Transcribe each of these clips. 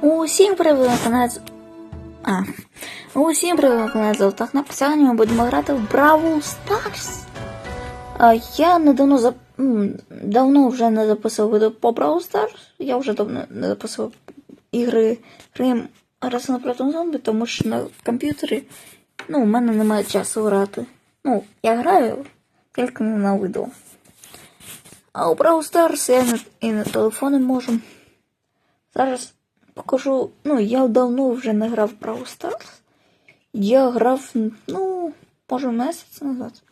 Усім привіт, канал. А. Усім привіт, канал Золотах на ми будемо грати в Бравл Старс. Я недавно зап... м, давно вже не записував відео по Бравл Старс. Я вже давно не записував ігри Рим раз на проти зомбі, тому що на комп'ютері ну, у мене немає часу грати. Ну, я граю, тільки не на відео. А у Бравл Старс я на- і на телефони можу. Зараз покажу. Ну, я давно вже не грав в Brawl Stars. Я грав, ну, може, місяць назад.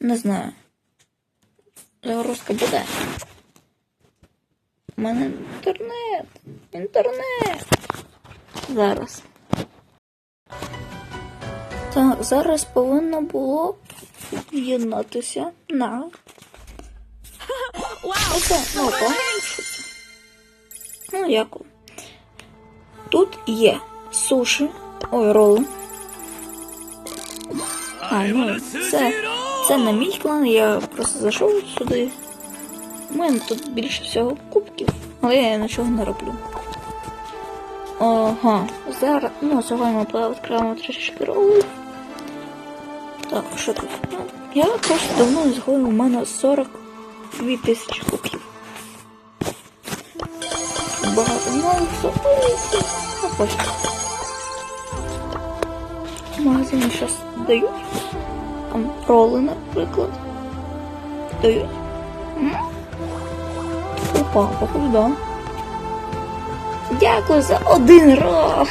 Не знаю. Загрузка буде. У мене інтернет. Інтернет. Зараз. Так, зараз повинно було єднатися на. Оце, ну. Ну, як? Тут є суші, ой, роли. А, ну, це, це не мій клан, я просто зайшов сюди. У мене тут більше всього кубків, але я нічого не роблю. Ага, зараз, ну, сьогодні ми відкриваємо трішечки ролів. Так, що тут? Я просто давно згодом, у мене 42 тисячі кубків. Багато. А потім. В магазині щось дають. Там роли, наприклад. Дають. Опа, походу, да. Дякую за один рог.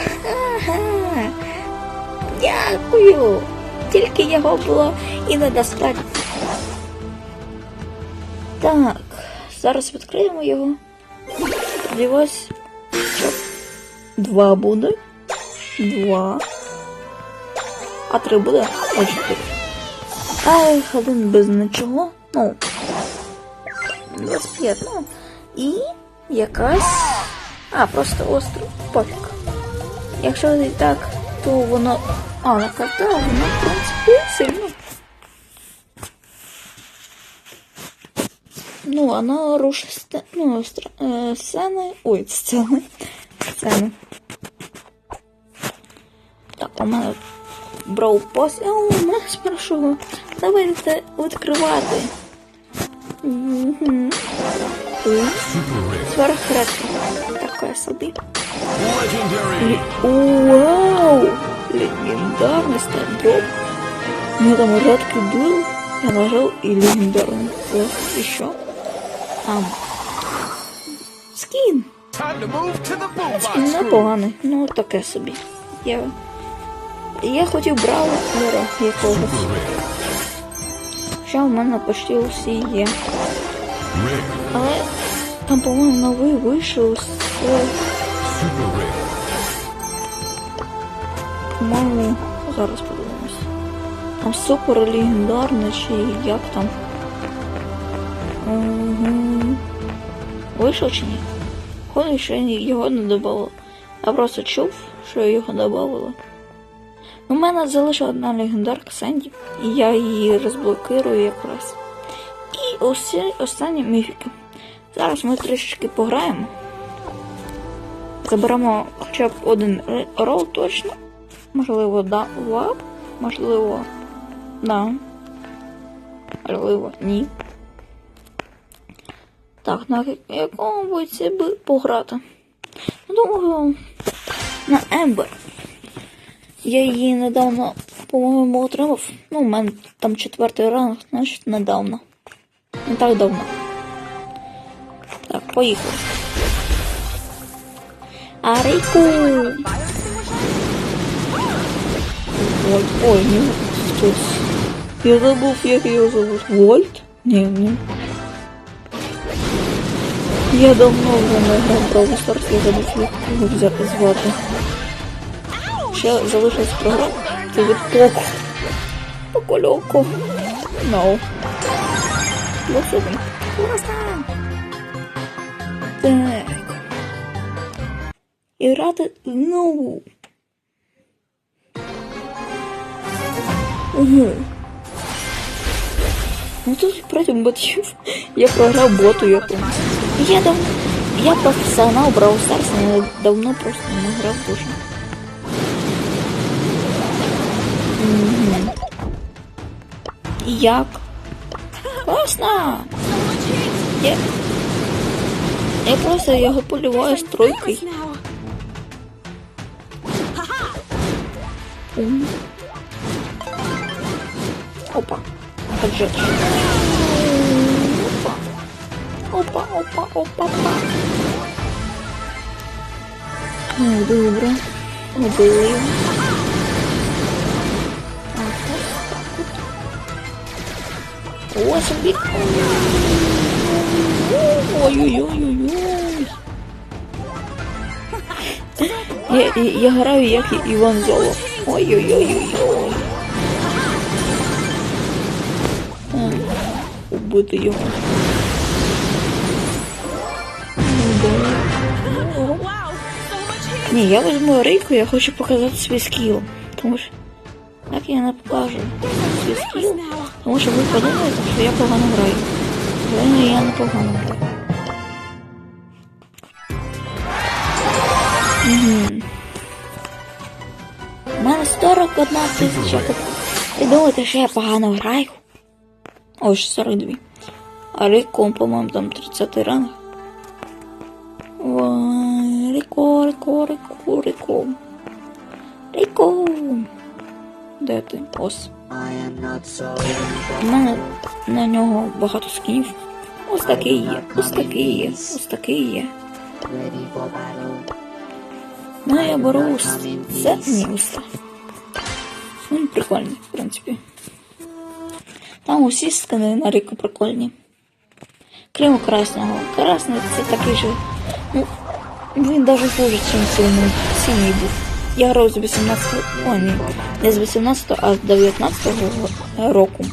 Дякую. Тільки його було і недостатньо. Так, зараз відкриємо його. Сподіваюсь, два буде. Два. А три буде? Ось чотири. А їх один без нічого. Ну. 25, ну. І якась. А, просто остров. Пофіг. Якщо так, то воно. А, на карта, воно, в принципі, сильно. Ну, она рушит сте- ну, стр- э, сцены. Ой, сцены. Сцены. Так, у мене брав пос. А, у мене спершу. Давайте відкривати. Угу. Сверхредко. Таке собі. Legendary. Лі- Вау! Легендарный стардроп. У меня там редкий был. Я нажал и легендарный. Вот, еще. Ам. Скін. Скін непоганий. Ну, таке собі. Я, я хотів браузера якогось. Хоча в мене почти усі є. Але там, по-моєму, новий вийшов по-моєму, зараз подивимось. Там супер легендарний чи як там. Вийшов чи ні? Ходить, що його не додавало. Я просто чув, що його додавало. У мене залишила одна легендарка Сенді, і я її розблокирую якраз. І усі останні міфіки. Зараз ми трішечки пограємо. Заберемо хоча б один рол точно. Можливо, да, лап, можливо, да. Можливо, ні. Так, на якому бойці би пограти? Думаю, на Ембер. Я її недавно, по-моєму, отримав. Ну, у мене там четвертий ранг, значить, недавно. Не так давно. Так, поїхали. Арейку! Вольт. Ой, ні, хтось. Я забув, як його зовут. Вольт? Ні, ні. Я давно вже не грав Brawl Stars, я забув, його взяти звати. Ще залишилась програма. Це від Поко. Покольоко. No. Лосовий. Класно. Так. І грати знову. Угу. Ну тут протягом ботів я програв боту якомусь. Я давно, я професіонал Brawl Stars, я давно просто не грав дуже. Мгм. Як? Класно! Я, я просто його полюваю стройкою. now. Ум. Опа. Поджечь. Опа. Опа, опа, опа. О, добре. Убили. Ось він. Ой-ой-ой-ой-ой. Я, я, я граю як Іван Золо. Ой-ой-ой-ой-ой. Убити його. Ні, я візьму рейку, я хочу показати свій скіл. Тому що як я не покажу свій скіл, тому що ви подумаєте, що я погано граю. Але я не погано граю. Угу. У мене 41 тисяча. Ви думаєте, що я погано граю? Ось 42. А рейком, по-моєму, там 30 ранг. Ріко, Ріко, Ріко. Ріко. Де ти? Ось. У мене на нього багато скінів. Ось такий є, ось такий є, ось такий є. Ну, я беру це, ні, ось. Він прикольний, в принципі. Там усі скини на ріку прикольні. Крім красного. Красний це такий же. Ну, він даже хуже, чим сильний. Синій був. Я грав з 18 О, ні. Не з 18 а з 19 року.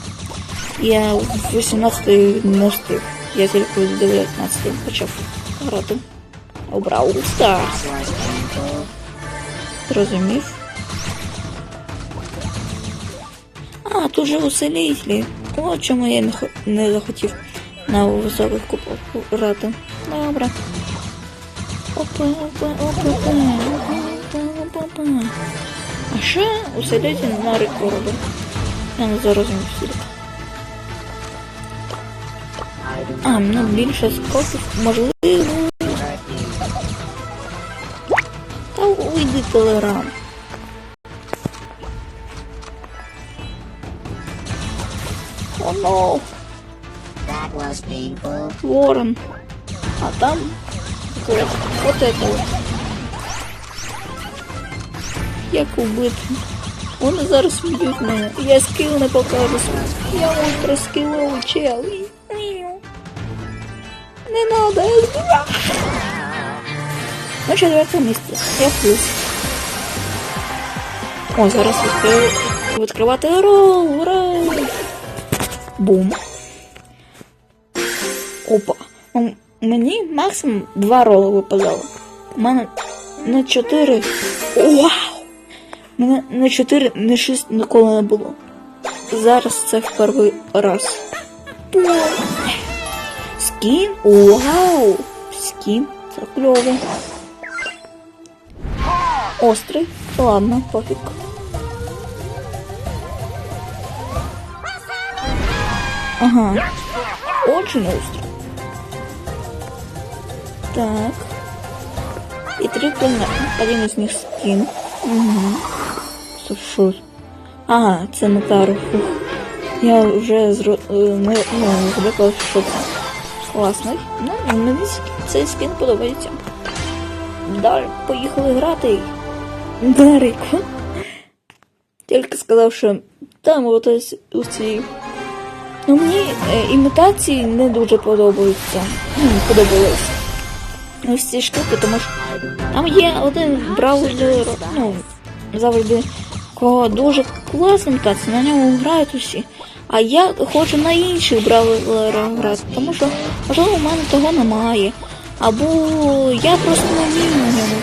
Я в 18 не встиг. Я тільки з 19 почав грати. Обрав Stars. Зрозумів. А, тут же усилителі. О, чому я не захотів на високих купах грати. Добре. А що усилитель на рику робить? Я не зрозумів всі. А, ну більше скоків можливо. Та уйди телерам. О, но. That was painful. Ворон. А там вот, вот это вот. Як убити? Вони зараз б'ють мене. Я скіл не покажу. Я ультра скіловий чел. Не надо, я збирав. Ну, четверте місце. Я плюс. О, зараз відкрию, відкривати рол. Ура! Бум. Опа. Мені максимум два роли випадало. У мене на 4. Вау! У мене на 4, на 6 ніколи не було. Зараз це в перший раз. Скін? Вау! Скін. Це кльово. Острий. Ладно, пофіг. Ага. Очень острый. Так. И три. Один из них скин. Угу. Що? Ага, це Натару. Фух. Я вже зро... е, не ну, звикла, що це класний. Ну, мені цей скін подобається. Далі поїхали грати. Дарику. Тільки сказав, що там от ось у цій Ну, мені е, імітації не дуже подобаються. Ну. Ці штуки, тому що там є один браузер, ну, завжди, кого дуже класна імітація, на ньому грають усі. А я хочу на інших браузерах грати, тому що, можливо, у мене того немає. Або я просто не вмію на ньому.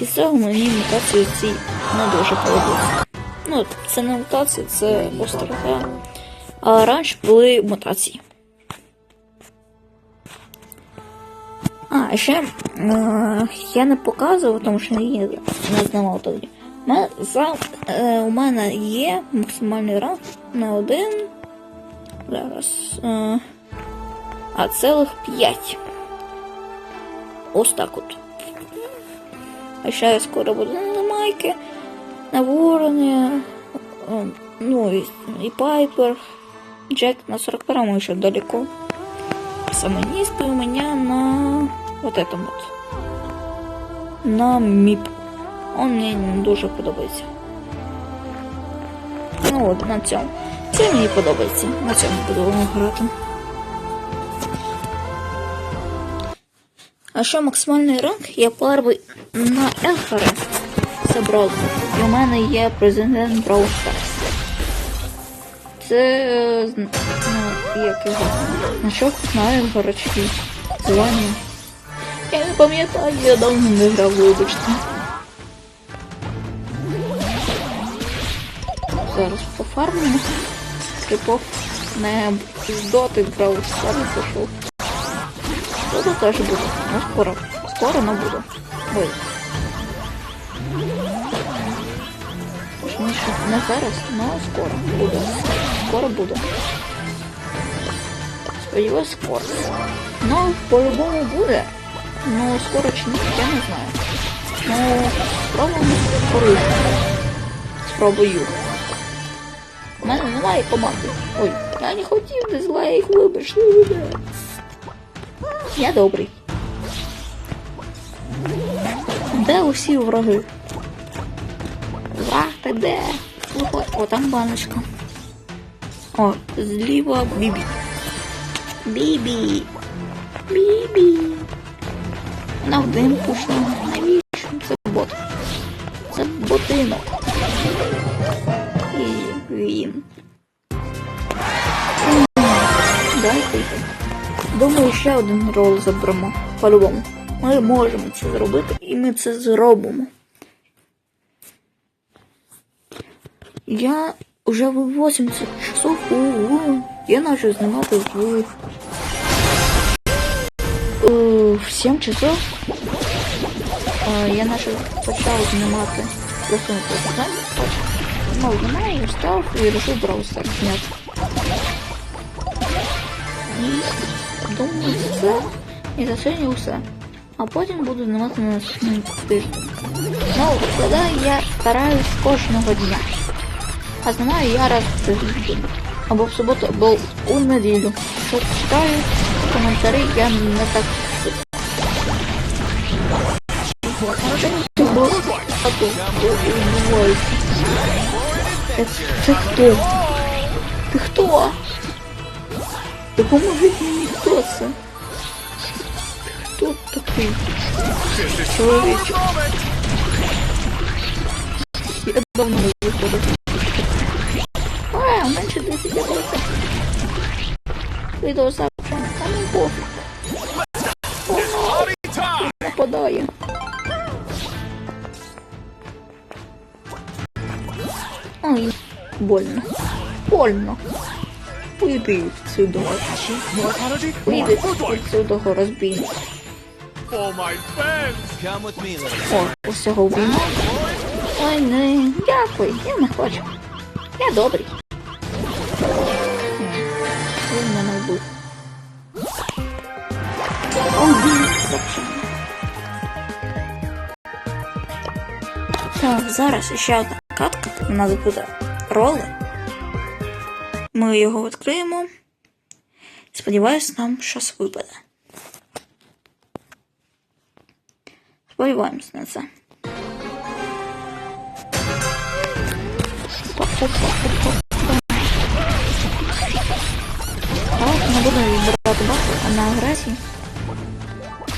І з цього мені імітації ці не дуже подобаються. Ну, це не мутація, це просто. А раніше були мутації. А, ще е, я не показував, тому що я не знімав тоді. Ме- за- е, у мене є максимальний ранг на один. Зараз. Е, а цілих 5. Ось так от. А ще я скоро буду на майки, на ворони, е, ну і, і Пайпер. Джек на 41 еще далеко. Самый низкий у меня на вот этом вот. На МИП. Он мені не дуже подобається. Ну от, на цьому. Це мені подобається. На цьому буду грати. А що максимальний ранг я перший на Елфера забрав. І у мене є президент Brawl Stars. Це е, ну, як його. Значок на Елферочки. Звання. Я не пам'ятаю, я давно не грав, вибачте. Зараз пофармимо. Крипов не з доти брав старий пішов. Дота теж буде. Ну скоро. Скоро, но буде. Ой. Точніше, не зараз, але скоро буде. Скоро буде. Сподіваюсь, скоро. Ну, по-любому буде. Ну, скоро чи я не знаю. Ну, спробуємо скоро. Спробую. У мене немає команди. Ой, я не хотів дизлайк, вибачте. Я добрий. Де усі враги? Враг ти де? Виходь. О, там баночка. О, зліва Бібі. Бібі. Бібі. На один пушно. Навіщо? Це бот. Це ботинок. І він. Дайте. Думаю, ще один рол заберемо. По-любому. Ми можемо це зробити, і ми це зробимо. Я вже в 80 часов ого, я почав знімати в, в 7 часов. Е, Я почав почав знімати просто на телефон. Ну, знімаю, встав і вирішив Brawl Stars зняти. І думаю, це і за сьогодні все. А потім буду знімати на наступний тиждень. Ну, коли я стараюсь кожного дня. А знімаю я раз в тиждень. Або в суботу, або у неділю. Що читаю коментарі, я не так Це, це хто? Ти хто? Допоможіть мені, хто це? Хто такий? Чоловічок. Я давно не виходив. А, менше 10 років. Відео завтра. Больно. Больно. Уйди отсюда. Уйди отсюда, розбійник. О, усього вбіймо. Ой, не, дякую, я не хочу. Я добрий. Він мене вбив. Так, зараз ще одна катка. Нас буде роли. Ми його відкриємо. Сподіваюсь, нам щось випаде. Сподіваємось на це. Не буду відбирати бафи, а на агресії.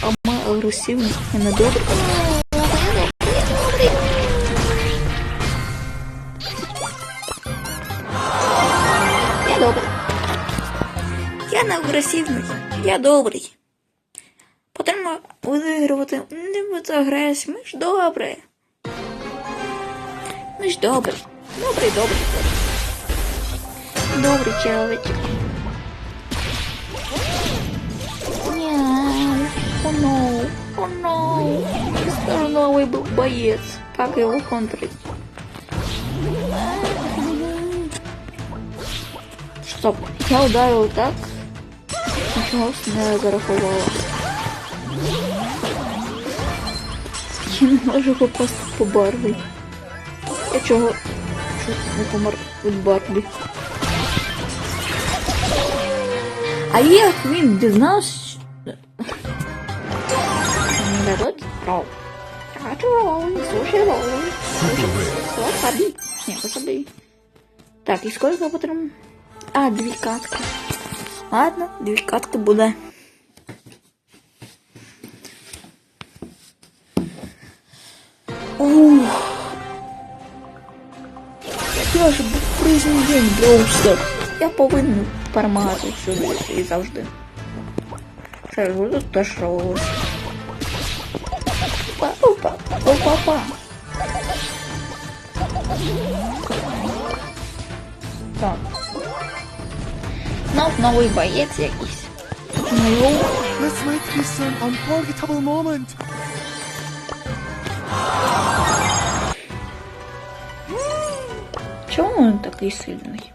А ми агресивні і недобрі. Агресивний, я добрий. Потрібно не бути агресію. Ми ж добрі. Ми ж добрі. Добрий, добрий, добрий. Чоловічок. Няу. О, no. О, no. Скоро новый был боец. Как его контрить? Стоп. Я ударил так. Нічого не зарахувала. Я не можу попасти по Барбі. Я чого? Чого не помер від Барбі? А як він дізнався? дадуть рол. А рол, слушай. О, собі. Ні, собі. Так, і сколько потрібно? А, дві катки. Ладно, дві катки буде. Ух. Я ж був призний день Броустер. Я повинен перемагати всюди і завжди. Що ж буду теж робити. Опа, опа, опа. Так. Знов новий боєць якийсь. Ну, Let's make this an unforgettable moment. чому він такий сильний?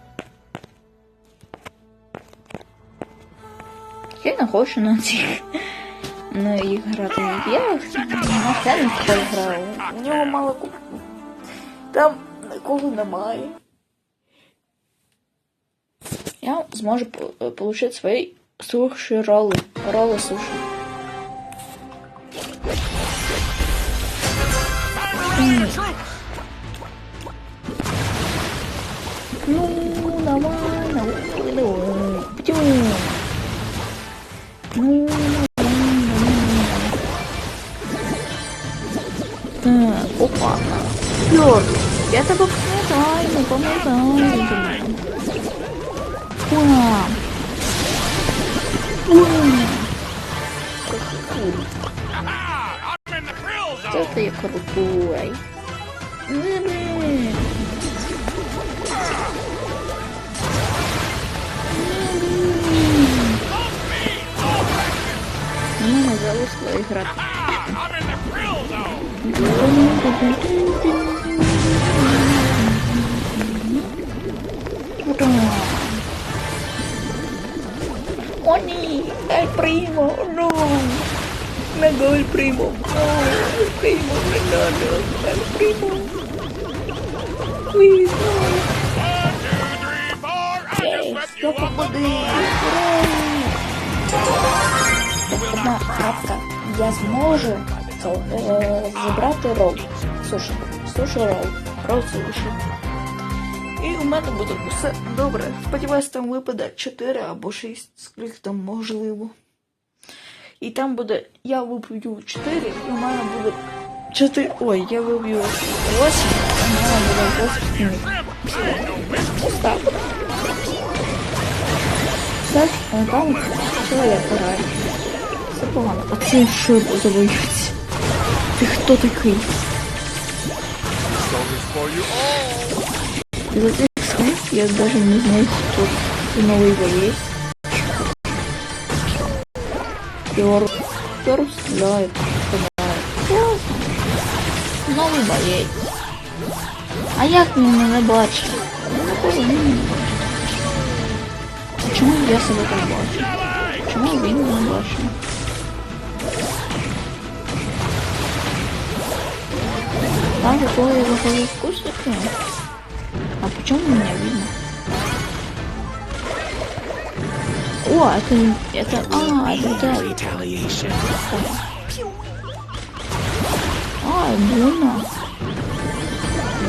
Я не хочу на цих на їх грати. Я на Хенк грав. У нього мало куп. Там нікого немає. Я зможу по- отримати свої суші роли. Роли суші. No, no, el primo. Please, no. One, two, three, four. I just swept you off the ура! Одна крапка. Я зможу е, забрати рол. Суші. Суші рол. Рол суші. І у мене буде все добре. Сподіваюсь, там випаде 4 або 6, скільки там можливо. І там буде. Я вип'ю 4, і у мене буде 4. Ой, я виб'ю 8, і у мене буде 8. Ось так. Кстати, он там чоловік грає. Все погано. А це що завоюється? Ти хто такий? Bonus for you all. Из этих скрипт я даже не знаю, кто ты новый боец. Пер... Пер стреляет, стреляет. Классно. Новый боец. А як мене не бачив? Ну, коли він не бачив. Чому я себе так бачу? Чому він не бачив? Там такое выходит. А почему меня видно? О, это... это... А, это... да. А, больно.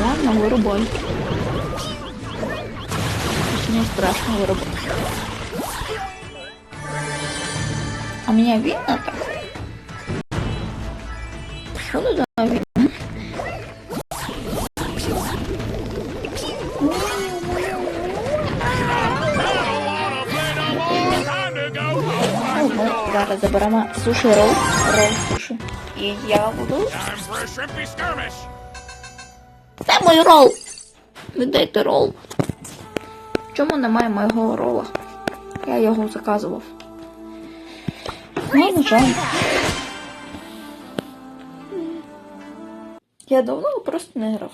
Ладно, вырубай. Если не страшно, вырубай. А меня видно так? Что туда видно? Wanna play no more? Time to go home. Ну, ми зараз заберемо суші рол, рол суші. І я буду. Це мій рол! Віддайте рол. Чому немає моєго рола? Я його заказував. Ну, жаль. Я давно просто не грав.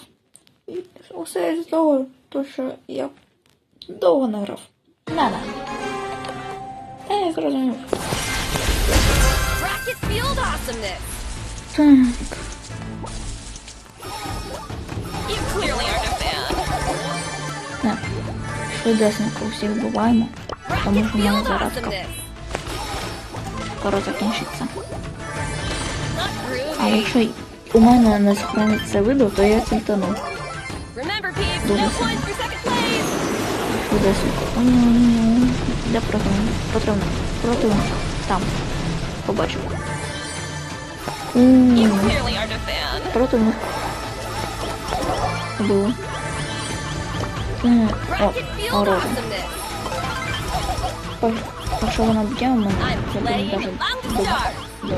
І Усе з того, то що я довго не грав. На. не. Я зрозумів. Rocket Field Awesomeness! Так. Так. Швидесенько всіх вбиваємо. Тому що в мене awesomeness. скоро закінчиться. А якщо у мене не сохраниться відео, то я peeps, Дуже сильно. Швидесенько. Де противник? Противник. Противник. Там. Побачив. You М, clearly aren't a fan. Противник. Було. М, О, Rocket field оружие. awesomeness. Якщо вона б'є, у мене I'm це буде playing даже Long добре. Star. Добре.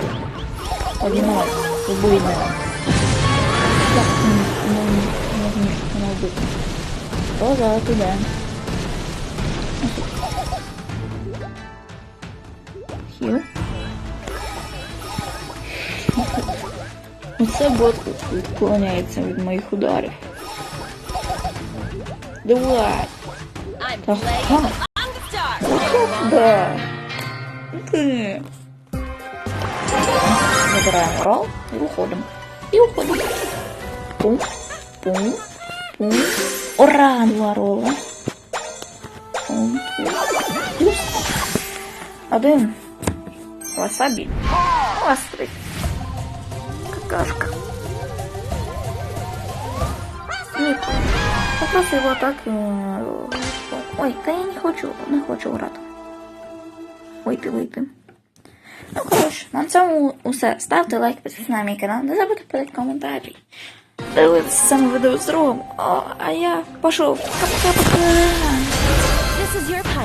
Один раз. Убий мене. Так, м, ну, не зміг мене вбити. Роза, туди. Оце бот відклоняється від моїх ударів. Давай. Ага. Да. Ти. Забираємо рол і уходимо. І уходимо. Пум, пум, пум. Ура, два рола. Пум, пум. Плюс. Один. Васабі. Острий. Какашка. Ні. Попросив його так. е, Ой, та я не хочу, не хочу грати. Вийти, вийти. Ну, коротше, на цьому усе. Ставте лайк, підписуйтесь на мій канал, не забудьте писати коментарі. Дивіться саме відео з другом. О, а я пішов.